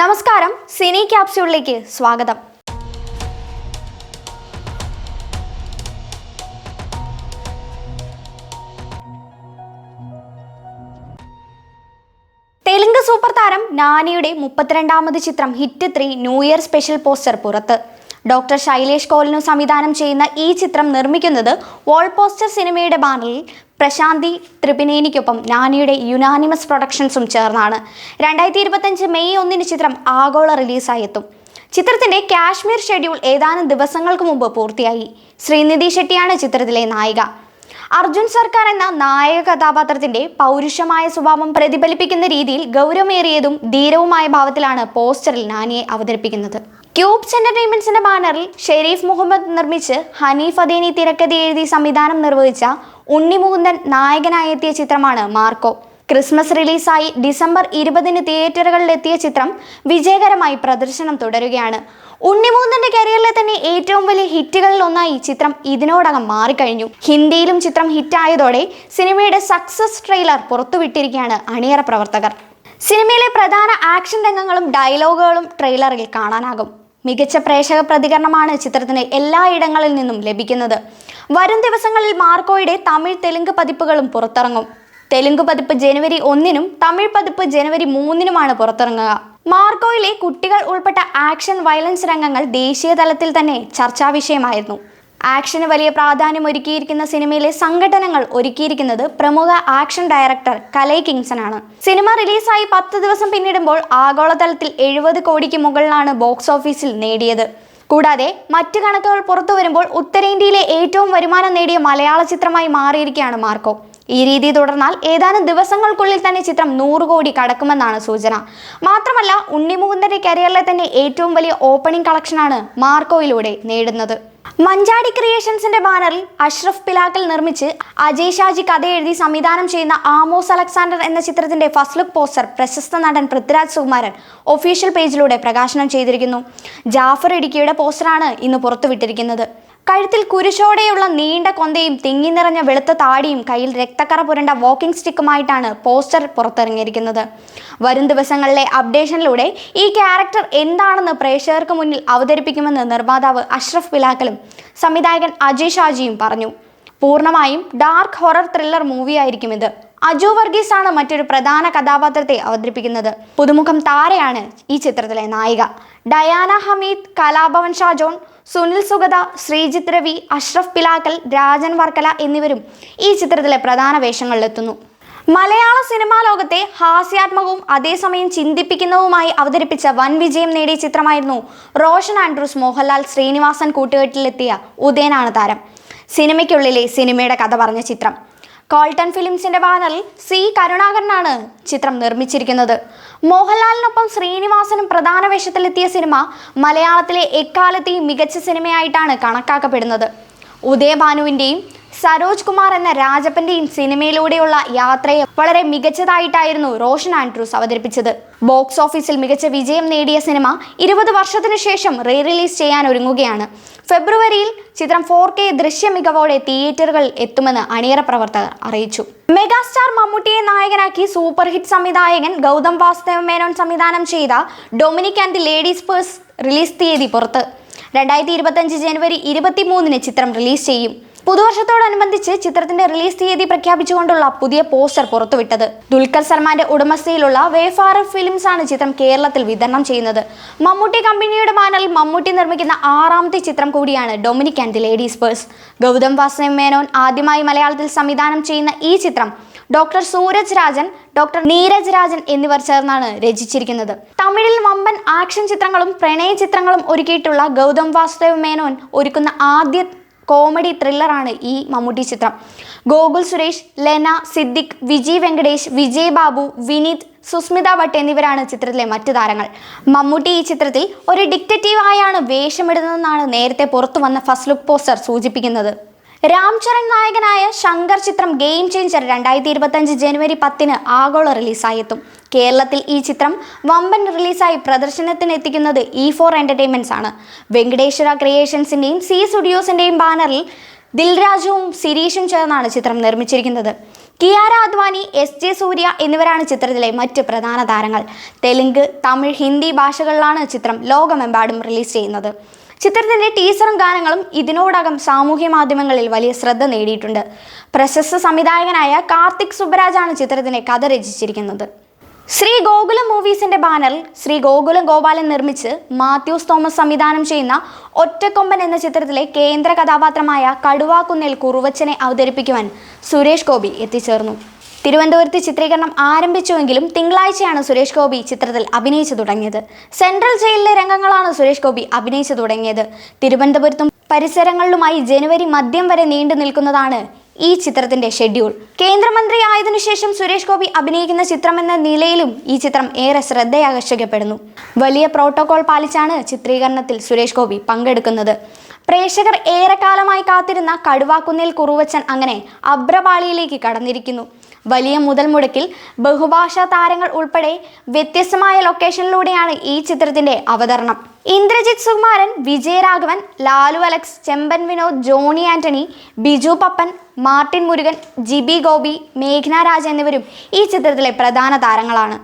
നമസ്കാരം സിനി ക്യാപ്സ്യൂളിലേക്ക് സ്വാഗതം. തെലുങ്ക് സൂപ്പർ താരം നാനിയുടെ മുപ്പത്തിരണ്ടാമത് ചിത്രം hit three new year special poster പുറത്ത്. ഡോക്ടർ ശൈലേഷ് കോലിനു സംവിധാനം ചെയ്യുന്ന ഈ ചിത്രം നിർമ്മിക്കുന്നത് വോൾ പോസ്റ്റർ സിനിമയുടെ ബാനറിൽ പ്രശാന്തി ത്രിപിനേനിക്കൊപ്പം നാനിയുടെ യുനാനിമസ് പ്രൊഡക്ഷൻസും ചേർന്നാണ്. രണ്ടായിരത്തി ഇരുപത്തഞ്ച് മെയ് ഒന്നിന് ചിത്രം ആഗോള റിലീസായി എത്തും ചിത്രത്തിന്റെ കാശ്മീർ ഷെഡ്യൂൾ ഏതാനും ദിവസങ്ങൾക്ക് മുമ്പ് പൂർത്തിയായി. ശ്രീനിധി ഷെട്ടിയാണ് ചിത്രത്തിലെ നായിക. അർജുൻ സർക്കാർ എന്ന നായക കഥാപാത്രത്തിന്റെ പൗരുഷമായ സ്വഭാവം പ്രതിഫലിപ്പിക്കുന്ന രീതിയിൽ ഗൗരവമേറിയതും ധീരവുമായ ഭാവത്തിലാണ് പോസ്റ്ററിൽ നാനിയെ അവതരിപ്പിക്കുന്നത്. ക്യൂബ്സ് എന്റർടൈൻമെന്റ്സിന്റെ ബാനറിൽ ഷെരീഫ് മുഹമ്മദ് നിർമ്മിച്ച് ഹനീഫ് അദേനി തിരക്കഥ എഴുതി സംവിധാനം നിർവഹിച്ച ഉണ്ണിമുകുന്ദൻ നായകനായെത്തിയ ചിത്രമാണ് മാർക്കോ. ക്രിസ്മസ് റിലീസായി ഡിസംബർ ഇരുപതിന് തിയേറ്ററുകളിലെത്തിയ ചിത്രം വിജയകരമായി പ്രദർശനം തുടരുകയാണ്. ഉണ്ണിമൂന്നിന്റെ കരിയറിലെ തന്നെ ഏറ്റവും വലിയ ഹിറ്റുകളിൽ ഒന്നായി ചിത്രം ഇതിനോടകം മാറിക്കഴിഞ്ഞു. ഹിന്ദിയിലും ചിത്രം ഹിറ്റായതോടെ സിനിമയുടെ സക്സസ് ട്രെയിലർ പുറത്തുവിട്ടിരിക്കുകയാണ് അണിയറ പ്രവർത്തകർ. സിനിമയിലെ പ്രധാന ആക്ഷൻ രംഗങ്ങളും ഡയലോഗുകളും ട്രെയിലറിൽ കാണാനാകും. മികച്ച പ്രേക്ഷക പ്രതികരണമാണ് ചിത്രത്തിന് എല്ലായിടങ്ങളിൽ നിന്നും ലഭിക്കുന്നത്. വരും ദിവസങ്ങളിൽ മാർക്കോയുടെ തമിഴ് തെലുങ്ക് പതിപ്പുകളും പുറത്തിറങ്ങും. തെലുങ്ക് പതിപ്പ് ജനുവരി ഒന്നിനും തമിഴ് പതിപ്പ് ജനുവരി മൂന്നിനുമാണ് പുറത്തിറങ്ങുക. മാർക്കോയിലെ കുട്ടികൾ ഉൾപ്പെട്ട ആക്ഷൻ വയലൻസ് രംഗങ്ങൾ ദേശീയ തലത്തിൽ തന്നെ ചർച്ചാ വിഷയമായിരുന്നു. ആക്ഷന് വലിയ പ്രാധാന്യം ഒരുക്കിയിരിക്കുന്ന സിനിമയിലെ സംഘടനകൾ ഒരുക്കിയിരിക്കുന്നത് പ്രമുഖ ആക്ഷൻ ഡയറക്ടർ കലൈ കിങ്സൺ ആണ് സിനിമ റിലീസായി പത്ത് ദിവസം പിന്നിടുമ്പോൾ ആഗോളതലത്തിൽ എഴുപത് കോടിക്ക് മുകളിലാണ് ബോക്സ് ഓഫീസിൽ നേടിയത്. കൂടാതെ മറ്റു കണക്കുകൾ പുറത്തു വരുമ്പോൾ ഉത്തരേന്ത്യയിലെ ഏറ്റവും വരുമാനം നേടിയ മലയാള ചിത്രമായി മാറിയിരിക്കുകയാണ് മാർക്കോ. ഈ രീതി തുടർന്നാൽ ഏതാനും ദിവസങ്ങൾക്കുള്ളിൽ തന്നെ ചിത്രം നൂറ് കോടി കടക്കുമെന്നാണ് സൂചന. മാത്രമല്ല ഉണ്ണിമുകുന്ദന്റെ കരിയറിലെ തന്നെ ഏറ്റവും വലിയ ഓപ്പണിംഗ് കളക്ഷനാണ് മാർക്കോയിലൂടെ നേടുന്നത്. മഞ്ചാടി ക്രിയേഷൻസിന്റെ ബാനറിൽ അഷ്റഫ് പിലാക്കൽ നിർമ്മിച്ച് അജയ് ഷാജി കഥ എഴുതി സംവിധാനം ചെയ്യുന്ന ആമോസ് അലക്സാണ്ടർ എന്ന ചിത്രത്തിന്റെ ഫസ്റ്റ് ലുക്ക് പോസ്റ്റർ പ്രശസ്ത നടൻ പൃഥ്വിരാജ് സുകുമാരൻ ഒഫീഷ്യൽ പേജിലൂടെ പ്രകാശനം ചെയ്തിരിക്കുന്നു. ജാഫർ ഇടുക്കിയുടെ പോസ്റ്ററാണ് ഇന്ന് പുറത്തുവിട്ടിരിക്കുന്നത്. കഴുത്തിൽ കുരിശോടെയുള്ള നീണ്ട കൊന്തയും തിങ്ങി നിറഞ്ഞ വെളുത്ത താടിയും കയ്യിൽ രക്തക്കറ പുരണ്ട വാക്കിംഗ് സ്റ്റിക്കുമായിട്ടാണ് പോസ്റ്റർ പുറത്തിറങ്ങിയിരിക്കുന്നത്. വരും ദിവസങ്ങളിലെ അപ്ഡേഷനിലൂടെ ഈ ക്യാരക്ടർ എന്താണെന്ന് പ്രേക്ഷകർക്ക് മുന്നിൽ അവതരിപ്പിക്കുമെന്ന് നിർമ്മാതാവ് അഷ്റഫ് പിലാക്കലും സംവിധായകൻ അജയ് ഷാജിയും പറഞ്ഞു. പൂർണമായും ഡാർക്ക് ഹൊറർ ത്രില്ലർ മൂവിയായിരിക്കും ഇത്. അജു വർഗീസ് ആണ് മറ്റൊരു പ്രധാന കഥാപാത്രത്തെ അവതരിപ്പിക്കുന്നത്. പുതുമുഖം താരയാണ് ഈ ചിത്രത്തിലെ നായിക. ഡയാന ഹമീദ് കലാഭവൻ ഷാജോൺ സുനിൽ സുഗത ശ്രീജിത്ത് രവി അഷ്റഫ് പിലാക്കൽ രാജൻ വർക്കല എന്നിവരും ഈ ചിത്രത്തിലെ പ്രധാന വേഷങ്ങളിലെത്തുന്നു. മലയാള സിനിമാ ലോകത്തെ ഹാസ്യാത്മകവും അതേസമയം ചിന്തിപ്പിക്കുന്നതുമായി അവതരിപ്പിച്ച വൻ വിജയം നേടിയ ചിത്രമായിരുന്നു റോഷൻ ആൻഡ്രൂസ് മോഹൻലാൽ ശ്രീനിവാസൻ കൂട്ടുകെട്ടിലെത്തിയ ഉദയനാണ് താരം. സിനിമയ്ക്കുള്ളിലെ സിനിമയുടെ കഥ പറഞ്ഞ ചിത്രം. കോൾട്ടൺ ഫിലിംസിന്റെ ബാനറിൽ സി കരുണാകരനാണ് ചിത്രം നിർമ്മിച്ചിരിക്കുന്നത്. മോഹൻലാലിനൊപ്പം ശ്രീനിവാസനും പ്രധാന വേഷത്തിലെത്തിയ സിനിമ മലയാളത്തിലെ എക്കാലത്തെയും മികച്ച സിനിമയായിട്ടാണ് കണക്കാക്കപ്പെടുന്നത്. ഉദയഭാനുവിന്റെയും സരോജ് കുമാർ എന്ന രാജപ്പന്റെയും സിനിമയിലൂടെയുള്ള യാത്രയെ വളരെ മികച്ചതായിട്ടായിരുന്നു റോഷൻ ആൻഡ്രൂസ് അവതരിപ്പിച്ചത്. ബോക്സ് ഓഫീസിൽ മികച്ച വിജയം നേടിയ സിനിമ ഇരുപത് വർഷത്തിനു ശേഷം റീ റിലീസ് ചെയ്യാൻ ഒരുങ്ങുകയാണ്. ഫെബ്രുവരിയിൽ ചിത്രം ഫോർ കെ ദൃശ്യ മികവോടെ തിയേറ്ററുകളിൽ എത്തുമെന്ന് അണിയറ പ്രവർത്തകർ അറിയിച്ചു. മെഗാസ്റ്റാർ മമ്മൂട്ടിയെ നായകനാക്കി സൂപ്പർ ഹിറ്റ് സംവിധായകൻ ഗൗതം വാസുദേവ മേനോൻ സംവിധാനം ചെയ്ത Dominic and the ladies purse release തീയതി പുറത്ത്. രണ്ടായിരത്തി ഇരുപത്തഞ്ച് ജനുവരി ഇരുപത്തി മൂന്നിന് ചിത്രം റിലീസ് ചെയ്യും. പുതുവർഷത്തോടനുബന്ധിച്ച് ചിത്രത്തിന്റെ റിലീസ് തീയതി പ്രഖ്യാപിച്ചുകൊണ്ടുള്ള പുതിയ പോസ്റ്റർ പുറത്തുവിട്ടത്. ദുൽഖർ സൽമാന്റെ ഉടമസ്ഥയിലുള്ള വേഫാർ ഫിലിംസ് ആണ് ചിത്രം കേരളത്തിൽ വിതരണം ചെയ്യുന്നത്. മമ്മൂട്ടി കമ്പനിയുടെ മാനൽ മമ്മൂട്ടി നിർമ്മിക്കുന്ന ആറാമത്തെ ചിത്രം കൂടിയാണ് Dominic and the ladies purse. Gautham Vasudev Menon ആദ്യമായി മലയാളത്തിൽ സംവിധാനം ചെയ്യുന്ന ഈ ചിത്രം ഡോക്ടർ സൂരജ് രാജൻ ഡോക്ടർ നീരജ് രാജൻ എന്നിവർ ചേർന്നാണ് രചിച്ചിരിക്കുന്നത്. തമിഴിൽ വമ്പൻ ആക്ഷൻ ചിത്രങ്ങളും പ്രണയ ചിത്രങ്ങളും ഒരുക്കിയിട്ടുള്ള ഗൗതം വാസുദേവ് മേനോൻ ഒരുക്കുന്ന ആദ്യ കോമഡി ത്രില്ലറാണ് ഈ മമ്മൂട്ടി ചിത്രം. ഗോകുൽ സുരേഷ് ലെന സിദ്ദിഖ് വിജയ് വെങ്കടേഷ് വിജയ് ബാബു വിനീത് സുസ്മിത ഭട്ട് എന്നിവരാണ് ചിത്രത്തിലെ മറ്റ് താരങ്ങൾ. മമ്മൂട്ടി ഈ ചിത്രത്തിൽ ഒരു ഡിക്റ്റേറ്റീവായാണ് വേഷമിടുന്നതെന്നാണ് നേരത്തെ പുറത്തു വന്ന ഫസ്റ്റ് ലുക്ക് പോസ്റ്റർ സൂചിപ്പിക്കുന്നത്. രാം ചരൺ നായകനായ ശങ്കർ ചിത്രം ഗെയിം ചേഞ്ചർ രണ്ടായിരത്തി ഇരുപത്തഞ്ച് ജനുവരി പത്തിന് ആഗോള റിലീസായി എത്തും കേരളത്തിൽ ഈ ചിത്രം വമ്പൻ റിലീസായി പ്രദർശനത്തിന് എത്തിക്കുന്നത് ഇ ഫോർ എന്റർടൈൻമെന്റ്സ് ആണ്. വെങ്കടേശ്വര ക്രിയേഷൻസിന്റെയും സി സ്റ്റുഡിയോസിന്റെയും ബാനറിൽ ദിൽരാജുവും സിരീഷും ചേർന്നാണ് ചിത്രം നിർമ്മിച്ചിരിക്കുന്നത്. കിയാര അദ്വാനി എസ് ജെ സൂര്യ എന്നിവരാണ് ചിത്രത്തിലെ മറ്റ് പ്രധാന താരങ്ങൾ. തെലുങ്ക് തമിഴ് ഹിന്ദി ഭാഷകളിലാണ് ചിത്രം ലോകമെമ്പാടും റിലീസ് ചെയ്യുന്നത്. ചിത്രത്തിന്റെ ടീസറും ഗാനങ്ങളും ഇതിനോടകം സാമൂഹ്യ മാധ്യമങ്ങളിൽ വലിയ ശ്രദ്ധ നേടിയിട്ടുണ്ട്. പ്രശസ്ത സംവിധായകനായ കാർത്തിക് സുബരാജാണ് ചിത്രത്തിന്റെ കഥ രചിച്ചിരിക്കുന്നത്. ശ്രീ ഗോകുലം മൂവീസിന്റെ ബാനറിൽ ശ്രീ ഗോകുലം ഗോപാലൻ നിർമ്മിച്ച് മാത്യൂസ് തോമസ് സംവിധാനം ചെയ്യുന്ന ഒറ്റക്കൊമ്പൻ എന്ന ചിത്രത്തിലെ കേന്ദ്ര കഥാപാത്രമായ കടുവാക്കുന്നേൽ കുറുവച്ചനെ അവതരിപ്പിക്കുവാൻ സുരേഷ് ഗോപി എത്തിച്ചേർന്നു. തിരുവനന്തപുരത്ത് ചിത്രീകരണം ആരംഭിച്ചുവെങ്കിലും തിങ്കളാഴ്ചയാണ് സുരേഷ് ഗോപി ചിത്രത്തിൽ അഭിനയിച്ചു തുടങ്ങിയത്. സെൻട്രൽ ജയിലിലെ രംഗങ്ങളാണ് സുരേഷ് ഗോപി അഭിനയിച്ചു തുടങ്ങിയത്. തിരുവനന്തപുരത്തും പരിസരങ്ങളിലുമായി ജനുവരി മധ്യം വരെ നീണ്ടു നിൽക്കുന്നതാണ് ഈ ചിത്രത്തിന്റെ ഷെഡ്യൂൾ. കേന്ദ്രമന്ത്രി ആയതിനു ശേഷം സുരേഷ് ഗോപി അഭിനയിക്കുന്ന ചിത്രമെന്ന നിലയിലും ഈ ചിത്രം ഏറെ ശ്രദ്ധയാകർഷിക്കപ്പെടുന്നു വലിയ പ്രോട്ടോകോൾ പാലിച്ചാണ് ചിത്രീകരണത്തിൽ സുരേഷ് ഗോപി പങ്കെടുക്കുന്നത്. പ്രേക്ഷകർ ഏറെക്കാലമായി കാത്തിരുന്ന കടുവാക്കുന്നിൽ കുറുവച്ചൻ അങ്ങനെ അബ്രപാളിയിലേക്ക് കടന്നിരിക്കുന്നു. വലിയ മുതൽ മുടക്കിൽ ബഹുഭാഷാ താരങ്ങൾ ഉൾപ്പെടെ വ്യത്യസ്തമായ ലൊക്കേഷനിലൂടെയാണ് ഈ ചിത്രത്തിന്റെ അവതരണം. ഇന്ദ്രജിത് സുകുമാരൻ വിജയരാഘവൻ ലാലു അലക്സ് ചെമ്പൻ വിനോദ് ജോണി ആന്റണി ബിജു പപ്പൻ മാർട്ടിൻ മുരുകൻ ജിബി ഗോപി മേഘ്ന രാജ എന്നിവരും ഈ ചിത്രത്തിലെ പ്രധാന താരങ്ങളാണ്.